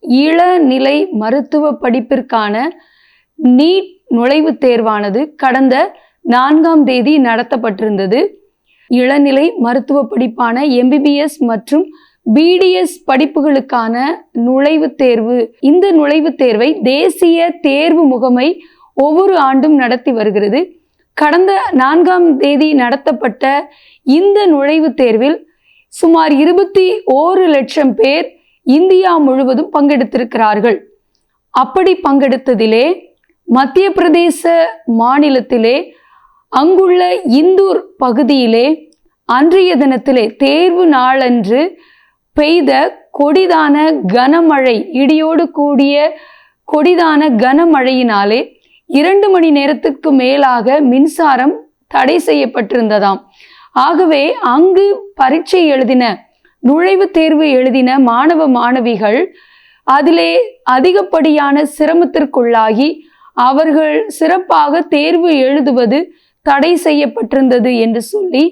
இளநிலை மருத்துவ படிப்பிற்கான நீட் நுழைவுத் தேர்வானது கடந்த நான்காம் தேதி நடத்தப்பட்டிருந்தது. இளநிலை மருத்துவ படிப்பான எம்பிபிஎஸ் மற்றும் பிடிஎஸ் படிப்புகளுக்கான நுழைவுத் தேர்வு. இந்த நுழைவுத் தேர்வை தேசிய தேர்வு முகமை ஒவ்வொரு ஆண்டும் நடத்தி வருகிறது. கடந்த நான்காம் தேதி நடத்தப்பட்ட இந்த நுழைவுத் தேர்வில் சுமார் இருபத்தி ஓரு லட்சம் பேர் இந்தியா முழுவதும் பங்கெடுத்திருக்கிறார்கள். அப்படி பங்கெடுத்ததிலே மத்திய பிரதேச மாநிலத்திலே அங்குள்ள இந்தூர் பகுதியிலே அன்றைய தினத்திலே தேர்வு நாளன்று பெய்த கொடிதான கனமழை இடியோடு கூடிய கொடிதான கனமழையினாலே இரண்டு மணி நேரத்துக்கு மேலாக மின்சாரம் தடை செய்யப்பட்டிருந்ததாம். ஆகவே அங்கு பரீட்சை எழுதின நுழைவுத் தேர்வு எழுதின மாணவ மாணவிகள் அதிலே அதிகப்படியான சிரமத்திற்குள்ளாகி அவர்கள் சிறப்பாக தேர்வு எழுதுவது தடை செய்யப்பட்டிருந்தது என்று சொல்லி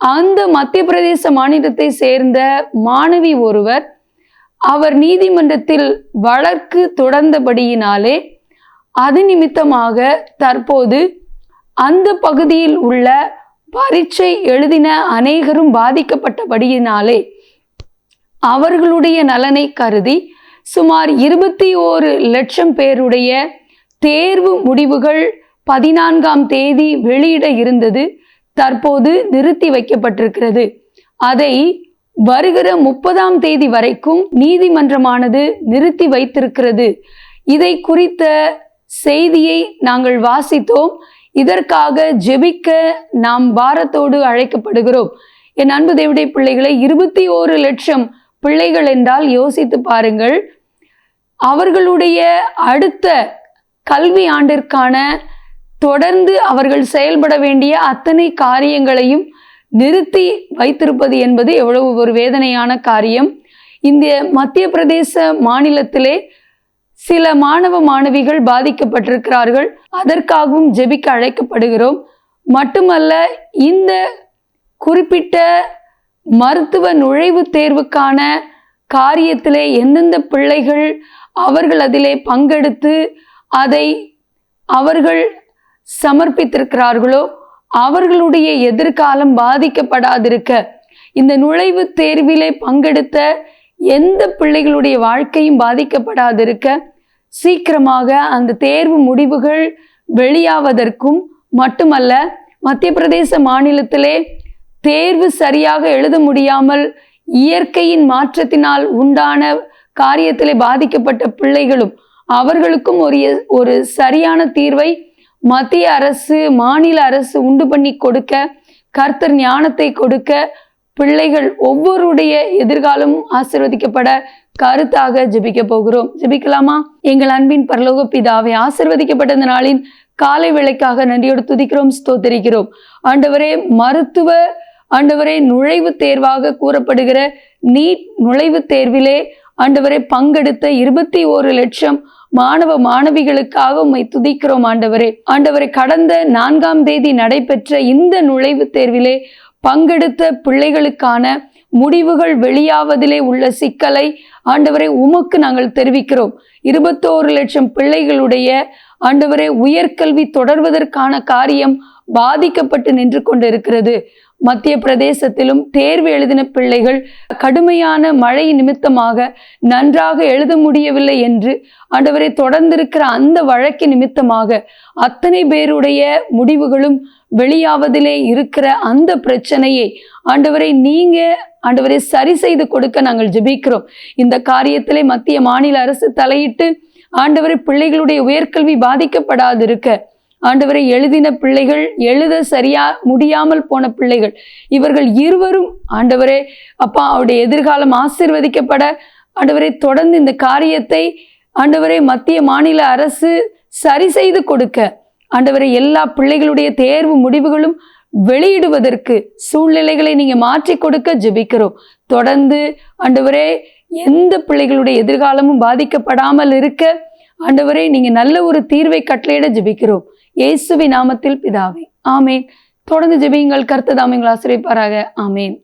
அந்த மத்திய பிரதேச மாநிலத்தை சேர்ந்த மாணவி ஒருவர் அவர் நீதிமன்றத்தில் வழக்கு தொடர்ந்தபடியினாலே அது நிமித்தமாக தற்போது அந்த பகுதியில் உள்ள பரீட்சை எழுதின அநேகரும் பாதிக்கப்பட்டபடியினாலே அவர்களுடைய நலனை கருதி சுமார் இருபத்தி ஓரு லட்சம் பேருடைய தேர்வு முடிவுகள் பதினான்காம் தேதி வெளியிட இருந்தது தற்போது நிறுத்தி வைக்கப்பட்டிருக்கிறது. அதை வருகிற முப்பதாம் தேதி வரைக்கும் நீதிமன்றமானது நிறுத்தி வைத்திருக்கிறது. இதை குறித்த செய்தியை நாங்கள் வாசித்தோம். இதற்காக ஜெபிக்க நாம் பாரத்தோடு அழைக்கப்படுகிறோம். என் அன்பு தேவடைய பிள்ளைகளை இருபத்தி ஓரு லட்சம் பிள்ளைகள் என்றால் யோசித்து பாருங்கள். அவர்களுடைய அடுத்த கல்வி ஆண்டிற்கான தொடர்ந்து அவர்கள் செயல்பட வேண்டிய அத்தனை காரியங்களையும் நிறுத்தி வைத்திருப்பது என்பது எவ்வளவு ஒரு வேதனையான காரியம். இந்த மத்திய பிரதேச மாநிலத்திலே சில மாணவ மாணவிகள் பாதிக்கப்பட்டிருக்கிறார்கள். அதற்காகவும் ஜெபிக்க அழைக்கப்படுகிறோம். மட்டுமல்ல இந்த குறிப்பிட்ட மருத்துவ நுழைவுத் தேர்வுக்கான காரியத்திலே எந்தெந்த பிள்ளைகள் அவர்கள் அதிலே பங்கெடுத்து அதை அவர்கள் சமர்ப்பித்திருக்கிறார்களோ அவர்களுடைய எதிர்காலம் பாதிக்கப்படாதிருக்க இந்த நுழைவுத் தேர்விலே பங்கெடுத்த எந்த பிள்ளைகளுடைய வாழ்க்கையும் பாதிக்கப்படாதிருக்க சீக்கிரமாக அந்த தேர்வு முடிவுகள் வெளியாவதற்கும் மட்டுமல்ல மத்திய பிரதேச மாநிலத்திலே தேர்வு சரியாக எழுத முடியாமல் இயற்கையின் மாற்றத்தினால் உண்டான காரியத்திலே பாதிக்கப்பட்ட பிள்ளைகளும் அவர்களுக்கும் ஒரு ஒரு சரியான தீர்வை மத்திய அரசு மாநில அரசு உண்டு பண்ணி கொடுக்க கர்த்தர் ஞானத்தை கொடுக்க பிள்ளைகள் ஒவ்வொருடைய எதிர்காலமும் ஆசிர்வதிக்கப்பட கருத்தாக ஜெபிக்க போகிறோம். ஜெபிக்கலாமா? எங்கள் அன்பின் பரலோக பிதாவை ஆசிர்வதிக்கப்பட்ட இந்த நாளின் காலை விலைக்காக நன்றியோடு துதிக்கிறோம் ஸ்தோத்தரிக்கிறோம். ஆண்டவரே மருத்துவ ஆண்டவரே நுழைவுத் தேர்வாக கூறப்படுகிற நீட் நுழைவுத் தேர்விலே ஆண்டவரே பங்கெடுத்த இருபத்தி ஓரு லட்சம் மாணவ மாணவிகளுக்காக உம்மை துதிக்கிறோம் ஆண்டவரே. ஆண்டவரை கடந்த நான்காம் தேதி நடைபெற்ற இந்த நுழைவுத் தேர்விலே பங்கெடுத்த பிள்ளைகளுக்கான முடிவுகள் வெளியாவதிலே உள்ள சிக்கலை ஆண்டவரை உமக்கு நாங்கள் தெரிவிக்கிறோம். இருபத்தோரு லட்சம் பிள்ளைகளுடைய ஆண்டவரை உயர்கல்வி தொடர்வதற்கான காரியம் பாதிக்கப்பட்டு நின்று கொண்டிருக்கிறது. மத்திய பிரதேசத்திலும் தேர்வு எழுதின பிள்ளைகள் கடுமையான மழை நிமித்தமாக நன்றாக எழுத முடியவில்லை என்று ஆண்டவரை தொடர்ந்திருக்கிற அந்த வழக்கு நிமித்தமாக அத்தனை பேருடைய முடிவுகளும் வெளியாவதிலே இருக்கிற அந்த பிரச்சனையை ஆண்டவரை நீங்க ஆண்டவரை சரி செய்து கொடுக்க நாங்கள் ஜெபிக்கிறோம். இந்த காரியத்திலே மத்திய மாநில அரசு தலையிட்டு ஆண்டவரை பிள்ளைகளுடைய உயர்கல்வி பாதிக்கப்படாதிருக்க. ஆண்டவரை எழுதின பிள்ளைகள் எழுத சரியா முடியாமல் போன பிள்ளைகள் இவர்கள் இருவரும் ஆண்டவரே அப்பா அவருடைய எதிர்காலம் ஆசிர்வதிக்கப்பட. ஆண்டவரை தொடர்ந்து இந்த காரியத்தை ஆண்டவரை மத்திய மாநில அரசு சரி செய்து கொடுக்க. ஆண்டவரை எல்லா பிள்ளைகளுடைய தேர்வு முடிவுகளும் வெளியிடுவதற்கு சூழ்நிலைகளை நீங்க மாற்றி கொடுக்க ஜெபிக்கிறோம். தொடர்ந்து ஆண்டவரே எந்த பிள்ளைகளுடைய எதிர்காலமும் பாதிக்கப்படாமல் இருக்க ஆண்டவரே நீங்கள் நல்ல ஒரு தீர்வை கட்டளையிட ஜெபிக்கிறோம். இயேசுவி நாமத்தில் பிதாவே. ஆமேன். தொடர்ந்து ஜெபியுங்கள். கர்த்ததாமிங்கள் ஆசிரியப்பாராக. ஆமேன்.